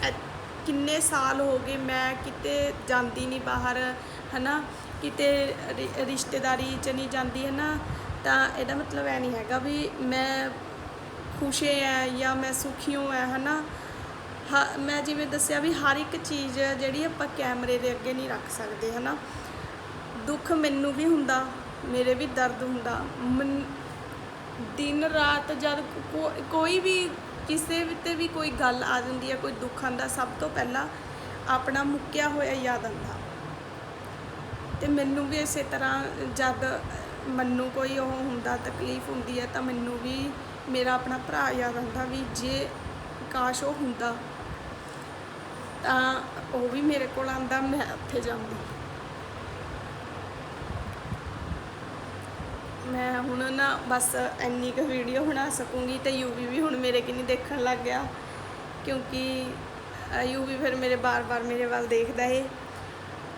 ਕਿੰਨੇ ਸਾਲ ਹੋ ਗਏ ਮੈਂ ਕਿਤੇ ਜਾਂਦੀ ਨਹੀਂ ਬਾਹਰ, ਹਨਾ? ਕਿਤੇ ਰਿਸ਼ਤੇਦਾਰੀ ਚ ਨਹੀਂ ਜਾਂਦੀ, ਹਨਾ? ਤਾਂ ਇਹਦਾ ਮਤਲਬ ਇਹ ਨਹੀਂ ਹੈਗਾ ਵੀ ਮੈਂ ਖੁਸ਼ ਹੈ ਜਾਂ ਮੈਂ ਸੁਖੀ ਹਾਂ ਹਨਾ? ਹ- ਮੈਂ ਜਿਵੇਂ ਦੱਸਿਆ ਵੀ ਹਰ ਇੱਕ ਚੀਜ਼ ਜਿਹੜੀ ਆਪਾਂ ਕੈਮਰੇ ਦੇ ਅੱਗੇ ਨਹੀਂ ਰੱਖ ਸਕਦੇ, ਹਨਾ। ਦੁੱਖ ਮੈਨੂੰ ਵੀ ਹੁੰਦਾ, ਮੇਰੇ ਵੀ ਦਰਦ ਹੁੰਦਾ। ਮਨ- ਦਿਨ ਰਾਤ ਜਦ ਕੋਈ ਵੀ ਕਿਸੇ ਤੇ ਵੀ ਕੋਈ ਗੱਲ ਆ ਜਾਂਦੀ ਹੈ ਕੋਈ ਦੁੱਖ ਆਂਦਾ ਸਭ ਤੋਂ ਪਹਿਲਾਂ ਆਪਣਾ ਮੁੱਕਿਆ ਹੋਇਆ ਯਾਦ ਆਉਂਦਾ। ਤੇ ਮੈਨੂੰ ਵੀ ਇਸੇ ਤਰ੍ਹਾਂ ਜਦ ਮੈਨੂੰ ਕੋਈ ਉਹ ਹੁੰਦਾ, ਤਕਲੀਫ ਹੁੰਦੀ ਹੈ ਤਾਂ ਮੈਨੂੰ ਵੀ ਮੇਰਾ ਆਪਣਾ ਭਰਾ ਯਾਦ ਆਉਂਦਾ ਵੀ ਜੇ ਕਾਸ਼ ਉਹ ਹੁੰਦਾ, ਤਾਂ ਉਹ ਵੀ ਮੇਰੇ ਕੋਲ ਆਂਦਾ ਮੈਂ ਉੱਥੇ ਜਾਂਦੀ। ਮੈਂ ਹੁਣ ਨਾ ਬਸ ਇੰਨੀ ਕੁ ਵੀਡੀਓ ਬਣਾ ਸਕੂੰਗੀ ਤੇ ਯੂਵੀ ਵੀ ਹੁਣ ਮੇਰੇ ਕਿੰਨੀ ਦੇਖਣ ਲੱਗ ਗਿਆ, ਕਿਉਂਕਿ ਯੂਵੀ ਫਿਰ ਮੇਰੇ ਬਾਰ-ਬਾਰ ਮੇਰੇ ਵੱਲ ਦੇਖਦਾ ਏ।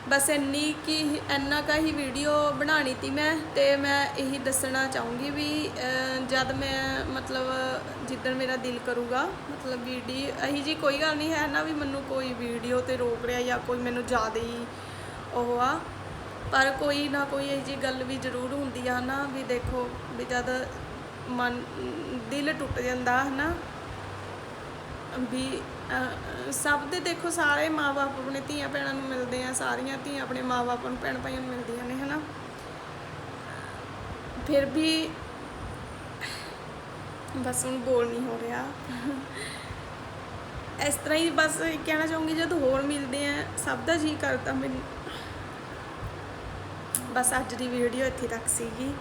ਬਸ ਇੰਨੀ ਕਿ ਇੰਨਾ ਕਾ ਹੀ ਵੀਡੀਓ ਬਣਾਣੀ ਤੀ ਮੈਂ ਤੇ ਮੈਂ ਇਹੀ ਦੱਸਣਾ ਚਾਹੂੰਗੀ ਵੀ ਜਦ ਮੈਂ ਮਤਲਬ ਜਿੱਦਣ ਮੇਰਾ ਦਿਲ ਕਰੂਗਾ, ਮਤਲਬ ਵੀਡੀਓ ਇਹੀ ਜੀ ਕੋਈ ਗੱਲ ਨਹੀਂ ਹੈ ਨਾ ਵੀ ਮੈਨੂੰ ਕੋਈ ਵੀਡੀਓ ਤੇ ਰੋਕ ਰਿਹਾ ਜਾਂ ਕੋਈ ਮੈਨੂੰ ਜ਼ਿਆਦਾ ਹੀ ਉਹ ਆ। ਪਰ ਕੋਈ ਨਾ ਕੋਈ ਇਹੋ ਜੀ ਗੱਲ ਵੀ ਜ਼ਰੂਰ ਹੁੰਦੀ ਆ ਨਾ ਵੀ ਦੇਖੋ ਵੀ ਜਦ ਮਨ ਦਿਲ ਟੁੱਟ ਜਾਂਦਾ ਹੈ ਨਾ ਵੀ ਸਭ ਦੇ ਦੇਖੋ ਸਾਰੇ ਮਾਪੇ ਆਪਣੇ ਧੀਆਂ ਭੈਣਾਂ ਨੂੰ ਮਿਲਦੇ ਆ, ਸਾਰੀਆਂ ਧੀਆਂ ਆਪਣੇ ਮਾਪੇ ਨੂੰ ਭੈਣ ਭਾਈਆਂ ਨੂੰ ਮਿਲਦੀਆਂ ਨੇ, ਹਨਾ? ਫਿਰ ਵੀ ਬਸ ਹੁਣ ਬੋਲ ਨਹੀਂ ਹੋ ਰਿਹਾ। ਇਸ ਤਰ੍ਹਾਂ ਹੀ ਬਸ ਕਹਿਣਾ ਚਾਹੂੰਗੀ, ਜਦ ਹੋਰ ਮਿਲਦੇ ਆ, ਸਭ ਦਾ ਜੀ ਕਰਦਾ, ਮੈਨੂੰ। ਬਸ ਅੱਜ ਦੀ ਵੀਡੀਓ ਇੱਥੇ ਤੱਕ ਸੀਗੀ।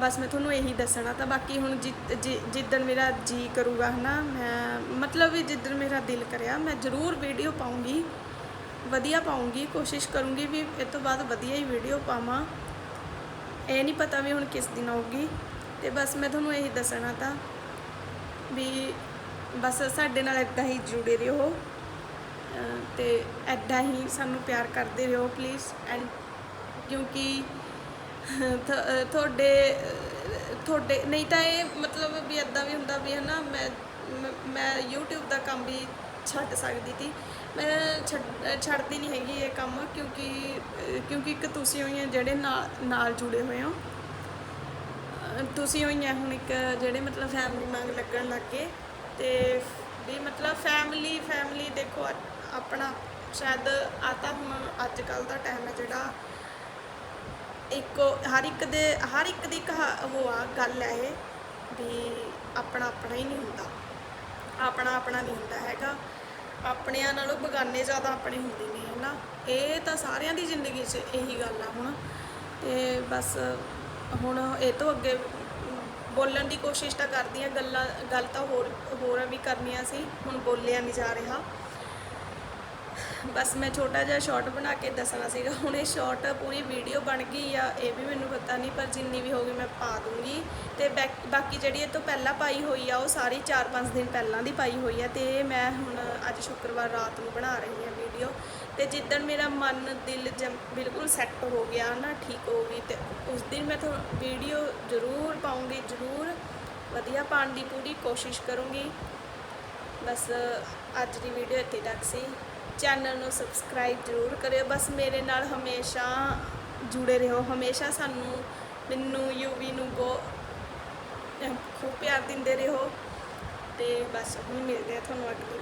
ਬਸ ਮੈਂ ਤੁਹਾਨੂੰ ਇਹੀ ਦੱਸਣਾ ਤਾਂ ਬਾਕੀ ਹੁਣ ਜਿ- ਜਿ- ਜਿੱਦਣ ਮੇਰਾ ਜੀ ਕਰੂਗਾ ਹਨਾ, ਮੈਂ ਮਤਲਬ ਵੀ ਜਿੱਦਣ ਮੇਰਾ ਦਿਲ ਕਰਿਆ, ਮੈਂ ਜ਼ਰੂਰ ਵੀਡੀਓ ਪਾਉਂਗੀ ਵਧੀਆ ਪਾਉਂਗੀ ਕੋਸ਼ਿਸ਼ ਕਰੂੰਗੀ ਵੀ ਇਹ ਤੋਂ ਬਾਅਦ ਵਧੀਆ ਹੀ ਵੀਡੀਓ ਪਾਵਾਂ। ਇਹ ਨਹੀਂ ਪਤਾ ਵੀ ਹੁਣ ਕਿਸ ਦਿਨ ਆਊਗੀ, ਤੇ ਬਸ ਮੈਂ ਤੁਹਾਨੂੰ ਇਹੀ ਦੱਸਣਾ ਤਾਂ ਵੀ ਬਸ ਸਾਡੇ ਨਾਲ ਇਦਾਂ ਹੀ ਜੁੜੇ ਰਹੋ, ਅਹ ਤੇ ਇਦਾਂ ਹੀ ਸਾਨੂੰ ਪਿਆਰ ਕਰਦੇ ਰਹੋ ਪਲੀਜ਼ ਐਂਡ ਕਿਉਂਕਿ ਤੁਹਾਡੇ ਤੁਹਾਡੇ ਨਹੀਂ ਤਾਂ ਇਹ ਮਤਲਬ ਵੀ ਇਦਾਂ ਵੀ ਹੁੰਦਾ ਵੀ ਹਨਾ ਮੈਂ ਮੈਂ- ਮੈਂ YouTube ਦਾ ਕੰਮ ਵੀ ਛੱਡ ਸਕਦੀ ਸੀ ਮੈਂ ਛੱਡ- ਛੱਡਦੀ ਨਹੀਂ ਹੈਗੀ ਇਹ ਕੰਮ ਕਿਉਂਕਿ ਕਿਉਂਕਿ ਇੱਕ ਤੁਸੀਂ ਹੋਈ ਹੋ ਜਿਹੜੇ ਨਾਲ ਨਾਲ ਜੁੜੇ ਹੋਏ ਹੋ ਤੁਸੀਂ ਹੋਈਆਂ ਹੁਣ ਇੱਕ ਜਿਹੜੇ ਮਤਲਬ ਫੈਮਿਲੀ ਮੰਗ ਲੱਗਣ ਲੱਗ ਗਏ ਤੇ ਵੀ ਮਤਲਬ ਫੈਮਿਲੀ ਫੈਮਿਲੀ ਦੇਖੋ ਆਪਣਾ ਸ਼ਾਇਦ ਆ ਤਾਂ ਹੁਣ ਅੱਜ ਕੱਲ ਦਾ ਟਾਈਮ ਹੈ ਜਿਹੜਾ ਇੱਕੋ ਹਰ ਇੱਕ ਦੇ, ਹਰ ਇੱਕ ਦੀ ਕਹਾ ਉਹ ਆ ਗੱਲ ਹੈ ਇਹ ਵੀ ਆਪਣਾ ਆਪਣਾ ਹੀ ਨਹੀਂ ਹੁੰਦਾ। ਆਪਣਾ ਆਪਣਾ ਨਹੀਂ ਹੁੰਦਾ ਹੈਗਾ। ਆਪਣਿਆਂ ਨਾਲੋਂ ਬਗਾਨੇ ਜ਼ਿਆਦਾ ਆਪਣੇ ਹੁੰਦੇ ਨੇ, ਹਨਾ। ਇਹ ਤਾਂ ਸਾਰਿਆਂ ਦੀ ਜ਼ਿੰਦਗੀ 'ਚ ਇਹੀ ਗੱਲ ਆ ਹੁਣ। ਤੇ ਬਸ ਹੁਣ ਇਹ ਤੋਂ ਅੱਗੇ ਬੋਲਣ ਦੀ ਕੋਸ਼ਿਸ਼ ਤਾਂ ਕਰਦੀ ਆ, ਗੱਲਾਂ, ਗੱਲ ਤਾਂ ਹੋਰ ਹੋਰ ਵੀ ਕਰਨੀਆਂ ਸੀ। ਹੁਣ ਬੋਲਿਆ ਨਹੀਂ ਜਾ ਰਿਹਾ। ਬਸ ਮੈਂ ਛੋਟਾ ਜਿਹਾ ਸ਼ਾਰਟ ਬਣਾ ਕੇ ਦੱਸਣਾ ਸੀਗਾ। ਹੁਣ ਇਹ ਸ਼ਾਰਟ ਪੂਰੀ ਵੀਡੀਓ ਬਣ ਗਈ ਆ, ਇਹ ਵੀ ਮੈਨੂੰ ਪਤਾ ਨਹੀਂ ਪਰ ਜਿੰਨੀ ਵੀ ਹੋਗੀ ਮੈਂ ਪਾ ਦੂੰਗੀ। ਤੇ ਬੈਕ- ਬਾਕੀ ਜਿਹੜੀ ਇਹ ਤੋਂ ਪਹਿਲਾਂ ਪਾਈ ਹੋਈ ਆ, ਉਹ ਸਾਰੀ 4-5 ਦਿਨ ਪਹਿਲਾਂ ਦੀ ਪਾਈ ਹੋਈ ਆ ਤੇ ਮੈਂ ਹੁਣ ਅੱਜ ਸ਼ੁੱਕਰਵਾਰ ਰਾਤ ਨੂੰ ਬਣਾ ਰਹੀ ਹਾਂ ਵੀਡੀਓ ਤੇ ਜਿੱਦਣ ਮੇਰਾ ਮਨ, ਦਿਲ ਜਮ, ਬਿਲਕੁਲ ਸੈੱਟ ਹੋ ਗਿਆ ਨਾ, ਠੀਕ ਹੋ ਗਈ ਤੇ ਉਸ ਦਿਨ ਮੈਂ ਤੁਹਾਨੂੰ ਵੀਡੀਓ ਜ਼ਰੂਰ ਪਾਉਂਗੀ, ਜ਼ਰੂਰ ਵਧੀਆ ਪਾਉਣ ਦੀ ਪੂਰੀ ਕੋਸ਼ਿਸ਼ ਕਰੂੰਗੀ। ਬਸ, ਅੱਜ ਦੀ ਵੀਡੀਓ ਇੱਥੇ ਤੱਕ ਸੀ। ਚੈਨਲ ਨੂੰ ਸਬਸਕ੍ਰਾਈਬ ਜ਼ਰੂਰ ਕਰਿਓ। ਬਸ ਮੇਰੇ ਨਾਲ ਹਮੇਸ਼ਾ ਜੁੜੇ ਰਹੋ। ਹਮੇਸ਼ਾ ਸਾਨੂੰ ਮੈਨੂੰ, ਯੂਵੀ ਨੂੰ ਬਹੁਤ ਖੂਬ ਪਿਆਰ ਦਿੰਦੇ ਰਹੋ। ਤੇ ਬਸ ਹੁਣ ਮਿਲਦੇ ਆ ਤੁਹਾਨੂੰ ਅਗਲੀ ਵੀਡੀਓ